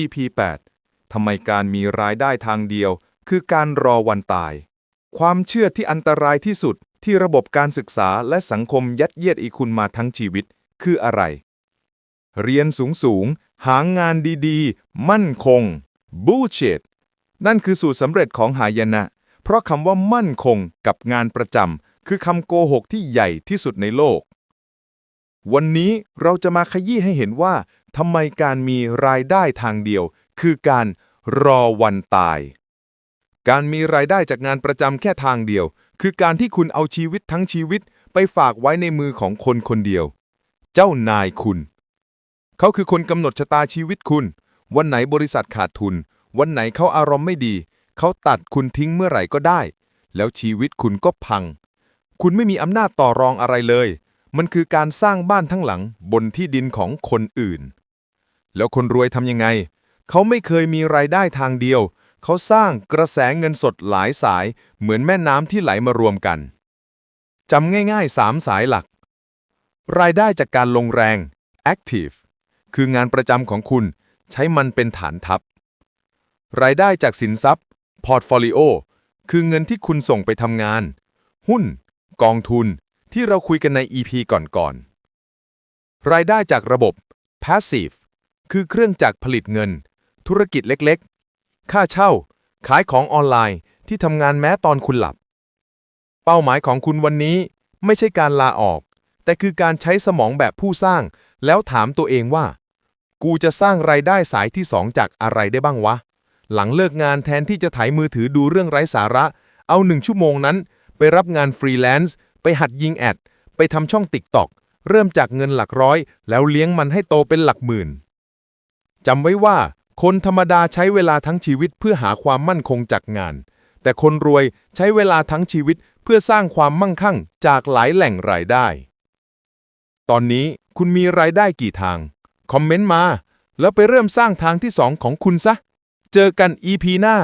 EP 8 ทำไมการมีรายได้ทางเดียว คือการรอวันตาย ความเชื่อที่อันตรายที่สุดที่ระบบการศึกษาและสังคมยัดเยียดอีคุณมาทั้งชีวิต คืออะไร เรียนสูงๆหางานดีๆ มั่นคง bullshit นั่นคือสูตรสำเร็จของหายนะ เพราะคำว่ามั่นคงกับงานประจำคือคำโกหกที่ใหญ่ที่สุดในโลก วันนี้เราจะมาขยี้ให้เห็นว่าทำไมการมีรายได้ทางเดียว คือการรอวันตาย การมีรายได้จากงานประจำแค่ทางเดียว คือการที่คุณเอาชีวิตทั้งชีวิตไปฝากไว้ในมือของคนคนเดียว เจ้านายคุณ เขาคือคนกำหนดชะตาชีวิตคุณ วันไหนบริษัทขาดทุน วันไหนเขาอารมณ์ไม่ดี เขาตัดคุณทิ้งเมื่อไหร่ก็ได้ แล้วชีวิตคุณก็พัง คุณไม่มีอำนาจต่อรองอะไรเลย มันคือการสร้างบ้านทั้งหลังบนที่ดินของคนอื่น แล้วคนรวยทำยังไง เขาไม่เคยมีรายได้ทางเดียว เขาสร้างกระแสเงินสดหลายสายเหมือนแม่น้ำที่ไหลมารวมกันจำง่ายๆ 3 สายหลัก รายได้จากการลงแรง active คืองานประจำของคุณใช้มันเป็นฐานทัพ รายได้จากสินทรัพย์ portfolio คือเงินที่คุณส่งไปทำงาน หุ้น กองทุน ที่เราคุยกันใน EP ก่อนๆ รายได้จากระบบ passive คือเครื่องจักรผลิตเงิน ธุรกิจเล็กๆ ค่าเช่า ขายของออนไลน์ที่ทำงานแม้ตอนคุณหลับ เป้าหมายของคุณวันนี้ไม่ใช่การลาออก แต่คือการใช้สมองแบบผู้สร้าง แล้วถามตัวเองว่า กูจะสร้างรายได้สายที่สองจากอะไรได้บ้างวะ หลังเลิกงานแทนที่จะถ่ายมือถือดูเรื่องไร้สาระ เอาหนึ่งชั่วโมงนั้น ไปรับงานฟรีแลนซ์ ไปหัดยิงแอด ไปทำช่องติ๊กตอก เริ่มจากเงินหลักร้อย แล้วเลี้ยงมันให้โตเป็นหลักหมื่นจำไว้ว่า คนธรรมดาใช้เวลาทั้งชีวิตเพื่อหาความมั่นคงจากงาน แต่คนรวยใช้เวลาทั้งชีวิตเพื่อสร้างความมั่งคั่งจากหลายแหล่งรายได้ ตอนนี้คุณมีรายได้กี่ทาง คอมเมนต์มา แล้วไปเริ่มสร้างทางที่สองของคุณซะ เจอกัน EP หน้า